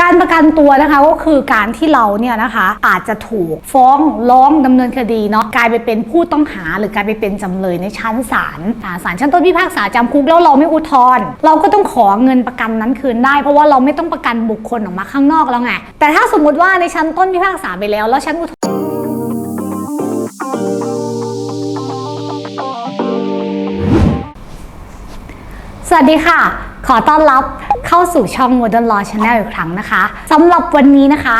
การประกันตัวนะคะก็คือการที่เราเนี่ยนะคะอาจจะถูกฟ้องร้องดำเนินคดีเนาะกลายไปเป็นผู้ต้องหาหรือกลายไปเป็นจำเลยในชั้นศาลศาลชั้นต้นพิพากษาจำคุกแล้วเราไม่อุทธรณ์เราก็ต้องขอเงินประกันนั้นคืนได้ เพราะว่าเราไม่ต้องประกันบุคคลออกมาข้างนอกแล้วไงแต่ถ้าสมมติว่าในชั้นต้นพิพากษาไปแล้ว แล้วชั้นอุทธรณ์สวัสดีค่ะ ขอต้อนรับ เข้าสู่ช่อง Modern Law Channel อีกครั้งนะคะสำหรับวันนี้นะคะ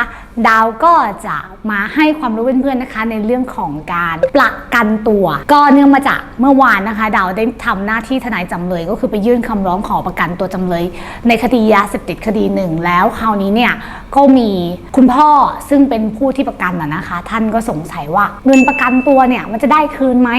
ดาวก็จะ มาให้ความรู้เพื่อนๆนะคะ ในเรื่องของการประกันตัว ก็เนื่องมาจากเมื่อวานนะคะ ดาวได้ทำหน้าที่ทนายจำเลย ก็คือไปยื่นคำร้องขอประกันตัวจำเลย ในคดียาเสพติดคดีหนึ่งแล้วคราวนี้เนี่ยก็มีคุณพ่อซึ่งเป็นผู้ที่ประกันนะคะ ท่านก็สงสัยว่าเงินประกันตัวเนี่ยมันจะได้คืนไหม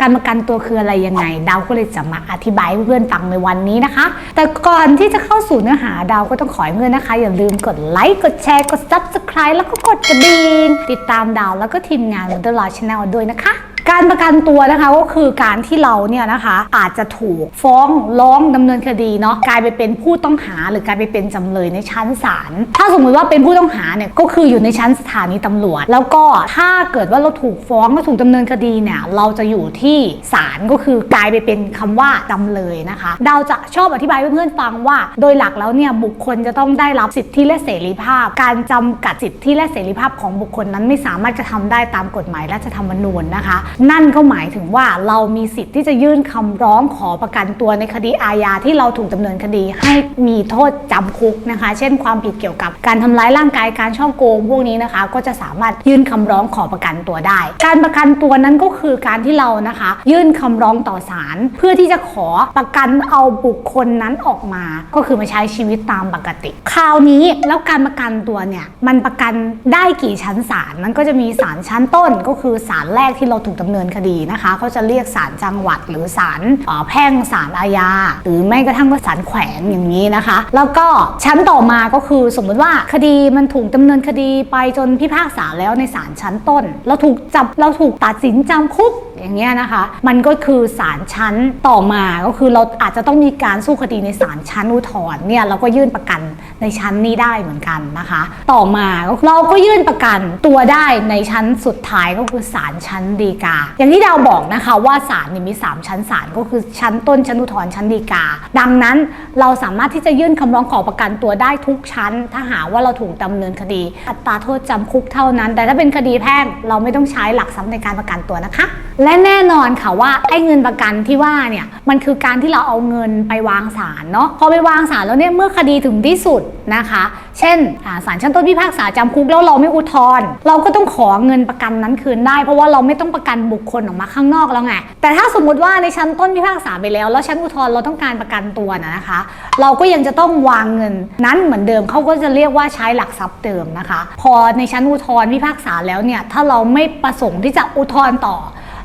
การประกันตัวคืออะไรยังไง ดาวก็เลยจะมาอธิบายเพื่อนๆฟังในวันนี้นะคะ แต่ก่อนที่จะเข้าสู่เนื้อหาดาวก็ต้องขอให้เพื่อนนะคะ อย่าลืมกดไลค์กดแชร์กด subscribe แล้วก็กดกระดิ่งติดตามดาวแล้วก็ทีมงาน Wonder Law Channel ด้วยนะคะ การประกันตัวนะคะก็คือการที่เราเนี่ยนะคะอาจจะถูกฟ้องร้องดำเนินคดีเนาะกลายไปเป็นผู้ต้องหาหรือกลายไปเป็นจำเลยในชั้นศาลถ้าสมมติว่าเป็นผู้ต้องหาเนี่ยก็คืออยู่ในชั้นสถานีตำรวจ แล้วก็ถ้าเกิดว่าเราถูกฟ้องและถูกดำเนินคดีเนี่ยเราจะอยู่ที่ศาลก็คือกลายไปเป็นคำว่าจำเลยนะคะดาวจะชอบอธิบายเพื่อนๆฟังว่า โดยหลักแล้วเนี่ยบุคคลจะต้องได้รับสิทธิและเสรีภาพ การจำกัดสิทธิและเสรีภาพของบุคคลนั้นไม่สามารถจะทำได้ตามกฎหมายรัฐธรรมนูญนะคะนั่นก็หมายถึงว่าเรามีสิทธิ์ที่จะยื่นคำร้องขอประกันตัวในคดีอาญาที่เราถูกดำเนินคดีให้มีโทษจำคุกนะคะ เช่นความผิดเกี่ยวกับการทำร้ายร่างกายการช่อโกงพวกนี้นะคะ ก็จะสามารถยื่นคำร้องขอประกันตัวได้ การประกันตัวนั้นก็คือการที่เรานะคะ ยื่นคำร้องต่อศาลเพื่อที่จะขอประกันเอาบุคคลนั้นออกมา ก็คือมาใช้ชีวิตตามปกติ คราวนี้แล้วการประกันตัวเนี่ยมันประกันได้กี่ชั้นศาลมันก็จะมีศาลชั้นต้นก็คือศาลแรกที่เราถูกดำเนินคดีนะคะเขาจะเรียกศาลจังหวัดหรือศาลแพ่งศาลอาญาหรือไม่กระทั่งว่าศาลแขวงอย่างนี้นะคะ แล้วก็ชั้นต่อมาก็คือสมมติว่าคดีมันถูกดำเนินคดีไปจนพิพากษาแล้วในศาลชั้นต้น เราถูกจับเราถูกตัดสินจำคุก อย่างเงี้ยนะคะ มันก็คือศาลชั้นต่อมาก็คือเราอาจจะต้องมีการสู้คดีในศาลชั้นอุทธรณ์เนี่ยเราก็ยื่นประกันในชั้นนี้ได้เหมือนกันนะคะ ต่อมาเราก็ยื่นประกันตัวได้ในชั้นสุดท้ายก็คือศาลชั้นฎีกา อย่างที่ดาวบอกนะคะว่าศาลนี่มี 3 ชั้นศาลก็คือชั้นต้นชั้นอุทธรณ์ชั้นฎีกา ดังนั้นเราสามารถที่จะยื่นคำร้องขอประกันตัวได้ทุกชั้น ถ้าหาว่าเราถูกดำเนินคดี อัตราโทษจำคุกเท่านั้น แต่ถ้าเป็นคดีแพ่งเราไม่ต้องใช้หลักทรัพย์ในการประกันตัวนะคะและแน่นอนค่ะว่าไอ้เงินประกันที่ว่าเนี่ยมันคือการที่เราเอาเงินไปวางศาลเนาะพอไปวางศาลแล้วเนี่ยเมื่อคดีถึงที่สุดนะคะ เช่นอ่าศาลชั้นต้นพิพากษาจำคุกแล้วเราไม่อุทธรณ์เราก็ต้องขอเงินประกันนั้นคืนได้ เพราะว่าเราไม่ต้องประกันบุคคลออกมาข้างนอกแล้วไงแต่ถ้าสมมุติว่าในชั้นต้นพิพากษาไปแล้ว แล้วชั้นอุทธรณ์เราต้องการประกันตัวนะนะคะ เราก็ยังจะต้องวางเงินนั้นเหมือนเดิมเขาก็จะเรียกว่าใช้หลักทรัพย์เดิมนะคะ พอในชั้นอุทธรณ์พิพากษาแล้วเนี่ยถ้าเราไม่ประสงค์ที่จะอุทธรณ์ต่อ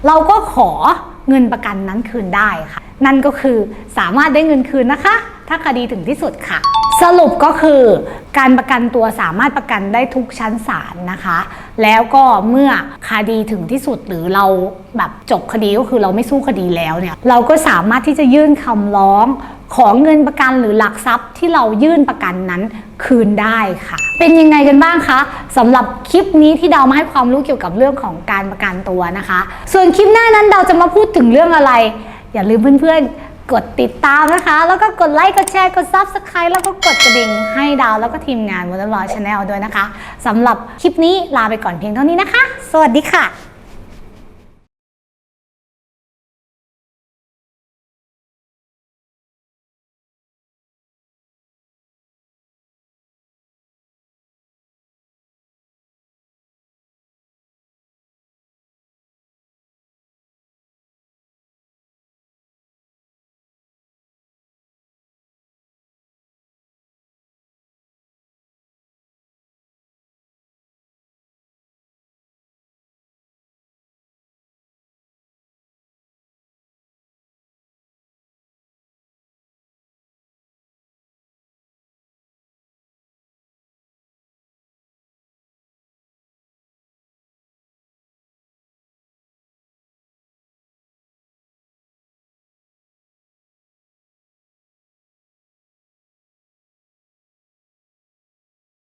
เราก็ขอเงินประกันนั้นคืนได้ค่ะ นั่นก็คือสามารถได้เงินคืนนะคะ ถ้าคดีถึงที่สุดค่ะ สรุปก็คือการประกันตัวสามารถประกันได้ทุกชั้นศาลนะคะ แล้วก็เมื่อคดีถึงที่สุดหรือเราแบบจบคดีก็คือเราไม่สู้คดีแล้วเนี่ย เราก็สามารถที่จะยื่นคำร้อง ของเงินประกันหรือหลักทรัพย์ที่เรายื่นประกันนั้นคืนได้ค่ะ เป็นยังไงกันบ้างคะสำหรับคลิปนี้ที่ดาวมาให้ความรู้เกี่ยวกับเรื่องของการประกันตัวนะคะ ส่วนคลิปหน้านั้นดาวจะมาพูดถึงเรื่องอะไร อย่าลืมเพื่อนๆ กดติดตามนะคะ แล้วก็กดไลค์กดแชร์กด Subscribe แล้วก็กดกระดิ่งให้ดาวแล้วก็ทีมงาน w o n d e r l a w Channel ด้วยนะคะสำหรับคลิปนี้ลาไปก่อนเพียงเท่านี้นะคะ สวัสดีค่ะ